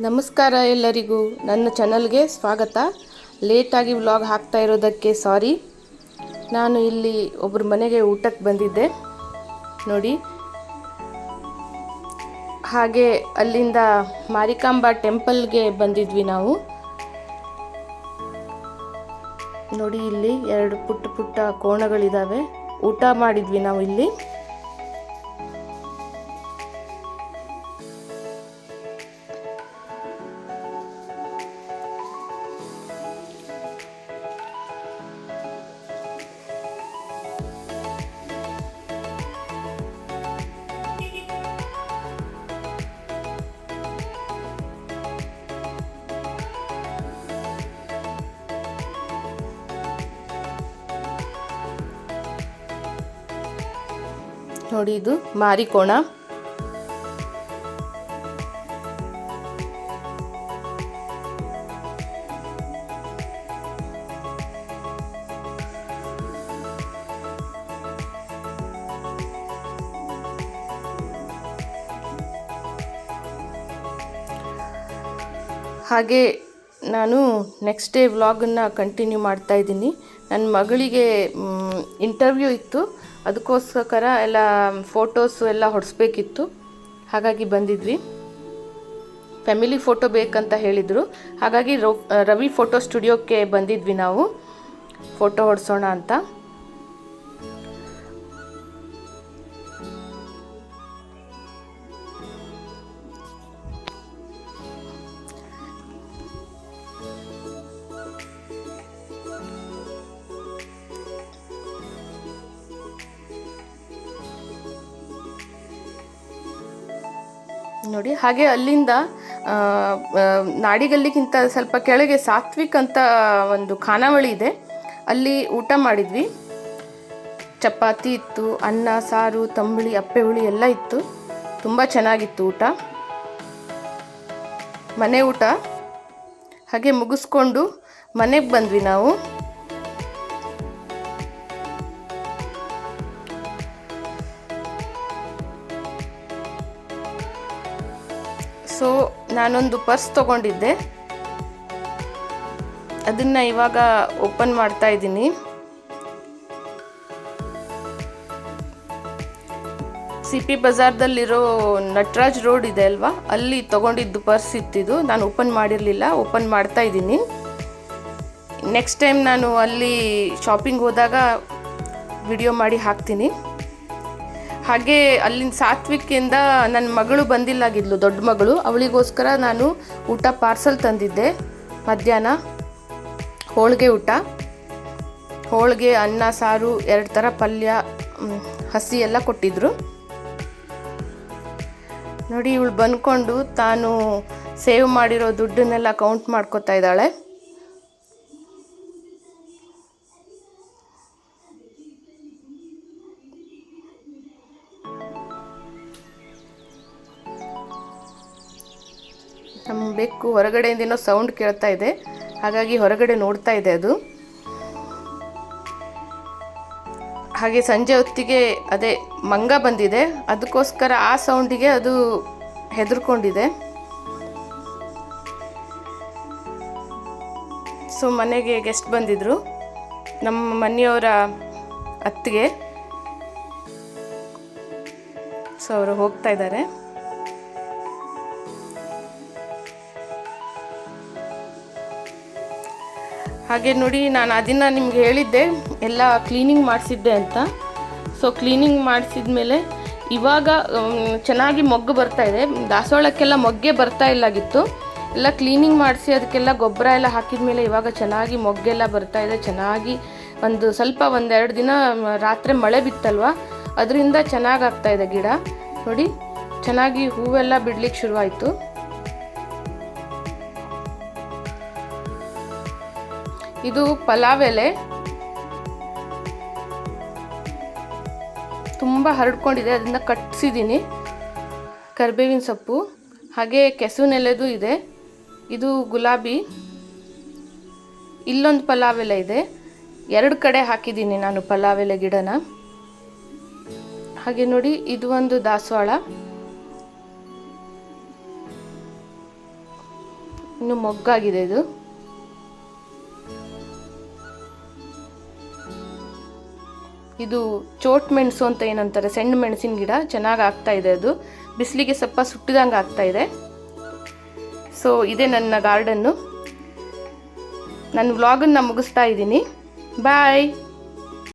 ನಮಸ್ಕಾರ ಎಲ್ಲರಿಗೂ. ನನ್ನ ಚಾನಲ್ಗೆ ಸ್ವಾಗತ. ಲೇಟಾಗಿ ವ್ಲಾಗ್ ಹಾಕ್ತಾ ಇರೋದಕ್ಕೆ ಸಾರಿ. ನಾನು ಇಲ್ಲಿ ಒಬ್ಬರ ಮನೆಗೆ ಊಟಕ್ಕೆ ಬಂದಿದ್ದೆ. ನೋಡಿ. ಹಾಗೆ ಅಲ್ಲಿಂದ ಮಾರಿಕಾಂಬಾ ಟೆಂಪಲ್ಗೆ ಬಂದಿದ್ವಿ ನಾವು. ನೋಡಿ, ಇಲ್ಲಿ ಎರಡು ಪುಟ್ಟ ಪುಟ್ಟ ಕೋಣಗಳಿದ್ದಾವೆ ಊಟ ಮಾಡಿದ್ವಿ ನಾವು ಇಲ್ಲಿ. ನೋಡಿ ಇದು ಮಾರಿಕೋಣ. ಹಾಗೆ ನಾನು ನೆಕ್ಸ್ಟ್ ಡೇ ವ್ಲಾಗನ್ನು ಕಂಟಿನ್ಯೂ ಮಾಡ್ತಾ ಇದ್ದೀನಿ. ನನ್ನ ಮಗಳಿಗೆ ಇಂಟರ್ವ್ಯೂ ಇತ್ತು. ಅದಕ್ಕೋಸ್ಕರ ಎಲ್ಲ ಫೋಟೋಸು ಎಲ್ಲ ಹೊಡಿಸ್ಬೇಕಿತ್ತು. ಹಾಗಾಗಿ ಬಂದಿದ್ವಿ. ಫ್ಯಾಮಿಲಿ ಫೋಟೋ ಬೇಕಂತ ಹೇಳಿದರು. ಹಾಗಾಗಿ ರವ್- ಫೋಟೋ ಸ್ಟುಡಿಯೋಕ್ಕೆ ಬಂದಿದ್ವಿ ನಾವು. ಫೋಟೋ ಹೊಡೆಸೋಣ ಅಂತ. ನೋಡಿ, ಹಾಗೆ ಅಲ್ಲಿಂದ ನಾಡಿಗಲ್ಲಿಗಿಂತ ಸ್ವಲ್ಪ ಕೆಳಗೆ ಸಾತ್ವಿಕ್ ಅಂತ ಒಂದು ಖಾನಾವಳಿ ಇದೆ. ಅಲ್ಲಿ ಊಟ ಮಾಡಿದ್ವಿ. ಚಪಾತಿ ಇತ್ತು, ಅನ್ನ, ಸಾರು, ತಂಬುಳಿ, ಅಪ್ಪೆ ಹುಳಿ ಎಲ್ಲ ಇತ್ತು. ತುಂಬ ಚೆನ್ನಾಗಿತ್ತು ಊಟ. ಮನೆ ಊಟ ಹಾಗೆ ಮುಗಿಸ್ಕೊಂಡು ಮನೆಗೆ ಬಂದ್ವಿ ನಾವು. ಸೊ ನಾನೊಂದು ಪರ್ಸ್ ತಗೊಂಡಿದ್ದೆ. ಅದನ್ನು ಇವಾಗ ಓಪನ್ ಮಾಡ್ತಾ ಇದ್ದೀನಿ. ಸಿ ಪಿ ಬಜಾರ್ದಲ್ಲಿರೋ ನಟರಾಜ್ ರೋಡ್ ಇದೆ ಅಲ್ವಾ? ಅಲ್ಲಿ ತೊಗೊಂಡಿದ್ದು ಪರ್ಸ್ ಇತ್ತಿದ್ದು ನಾನು ಓಪನ್ ಮಾಡಿರಲಿಲ್ಲ, ಓಪನ್ ಮಾಡ್ತಾ ಇದ್ದೀನಿ. ನೆಕ್ಸ್ಟ್ ಟೈಮ್ ನಾನು ಅಲ್ಲಿ ಶಾಪಿಂಗ್ ಹೋದಾಗ ವಿಡಿಯೋ ಮಾಡಿ ಹಾಕ್ತೀನಿ. ಹಾಗೆ ಅಲ್ಲಿನ ಸಾತ್ವಿಕಿಂದ ನನ್ನ ಮಗಳು ಬಂದಿಲ್ಲಾಗಿದ್ಲು, ದೊಡ್ಡ ಮಗಳು. ಅವಳಿಗೋಸ್ಕರ ನಾನು ಊಟ ಪಾರ್ಸಲ್ ತಂದಿದ್ದೆ. ಮಧ್ಯಾಹ್ನ ಹೋಳಿಗೆ ಊಟ. ಹೋಳಿಗೆ, ಅನ್ನ, ಸಾರು, ಎರಡು ಥರ ಪಲ್ಯ ಹಸಿ ಎಲ್ಲ ಕೊಟ್ಟಿದ್ರು. ನೋಡಿ, ಇವಳು ಬಂದ್ಕೊಂಡು ತಾನು ಸೇವ್ ಮಾಡಿರೋ ದುಡ್ಡನ್ನೆಲ್ಲ ಕೌಂಟ್ ಮಾಡ್ಕೋತಾ ಇದ್ದಾಳೆ. ನಮ್ಮ ಬೆಕ್ಕು ಹೊರಗಡೆಯಿಂದ ಏನೋ ಸೌಂಡ್ ಕೇಳ್ತಾ ಇದೆ. ಹಾಗಾಗಿ ಹೊರಗಡೆ ನೋಡ್ತಾ ಇದೆ ಅದು. ಹಾಗೆ ಸಂಜೆ ಹೊತ್ತಿಗೆ ಅದೇ ಮಂಗ ಬಂದಿದೆ. ಅದಕ್ಕೋಸ್ಕರ ಆ ಸೌಂಡಿಗೆ ಅದು ಹೆದರ್ಕೊಂಡಿದೆ. ಸೊ ಮನೆಗೆ ಗೆಸ್ಟ್ ಬಂದಿದ್ರು. ನಮ್ಮ ಮನೆಯವರ ಅತ್ತಿಗೆ. ಸೊ ಅವರು ಹೋಗ್ತಾ ಇದ್ದಾರೆ. ಹಾಗೆ ನೋಡಿ, ನಾನು ಅದನ್ನು ನಿಮ್ಗೆ ಹೇಳಿದ್ದೆ. ಎಲ್ಲ ಕ್ಲೀನಿಂಗ್ ಮಾಡಿಸಿದ್ದೆ ಅಂತ. ಸೊ ಕ್ಲೀನಿಂಗ್ ಮಾಡಿಸಿದ ಮೇಲೆ ಇವಾಗ ಚೆನ್ನಾಗಿ ಮೊಗ್ಗು ಬರ್ತಾ ಇದೆ. ದಾಸವಾಳಕ್ಕೆಲ್ಲ ಮೊಗ್ಗೆ ಬರ್ತಾ ಇಲ್ಲಾಗಿತ್ತು. ಎಲ್ಲ ಕ್ಲೀನಿಂಗ್ ಮಾಡಿಸಿ, ಅದಕ್ಕೆಲ್ಲ ಗೊಬ್ಬರ ಎಲ್ಲ ಹಾಕಿದ ಮೇಲೆ ಇವಾಗ ಚೆನ್ನಾಗಿ ಮೊಗ್ಗೆಲ್ಲ ಬರ್ತಾ ಇದೆ. ಚೆನ್ನಾಗಿ ಒಂದು ಸ್ವಲ್ಪ ಒಂದೆರಡು ದಿನ ರಾತ್ರಿ ಮಳೆ ಬಿತ್ತಲ್ವ? ಅದರಿಂದ ಚೆನ್ನಾಗಿ ಆಗ್ತಾ ಇದೆ ಗಿಡ. ನೋಡಿ, ಚೆನ್ನಾಗಿ ಹೂವೆಲ್ಲ ಬಿಡ್ಲಿಕ್ಕೆ ಶುರುವಾಯಿತು. ಇದು ಪಲಾವ್ ಎಲೆ. ತುಂಬ ಹರಡ್ಕೊಂಡಿದೆ, ಅದನ್ನು ಕಟ್ಸಿದ್ದೀನಿ ಕರಿಬೇವಿನ ಸೊಪ್ಪು, ಹಾಗೆ ಕೆಸುನೆಲೆದು ಇದೆ. ಇದು ಗುಲಾಬಿ. ಇಲ್ಲೊಂದು ಪಲಾವ್ ಎಲೆ ಇದೆ. ಎರಡು ಕಡೆ ಹಾಕಿದ್ದೀನಿ ನಾನು ಪಲಾವ್ ಎಲೆ ಗಿಡನ. ಹಾಗೆ ನೋಡಿ, ಇದು ಒಂದು ದಾಸವಾಳ. ಇನ್ನು ಮೊಗ್ಗಾಗಿದೆ ಇದು. ಇದು ಚೋಟ್ ಮೆಣಸು ಅಂತ ಏನಂತಾರೆ ಸಣ್ಣ ಮೆಣಸಿನ ಗಿಡ, ಚೆನ್ನಾಗಿ ಆಗ್ತಾ ಇದೆ ಅದು. ಬಿಸಿಲಿಗೆ ಸ್ವಲ್ಪ ಸುಟ್ಟಿದಂಗೆ ಆಗ್ತಾ ಇದೆ. ಸೊ ಇದೆ ನನ್ನ ಗಾರ್ಡನ್ನು ನನ್ನ ವ್ಲಾಗನ್ನು ಮುಗಿಸ್ತಾ ಇದ್ದೀನಿ. ಬಾಯ್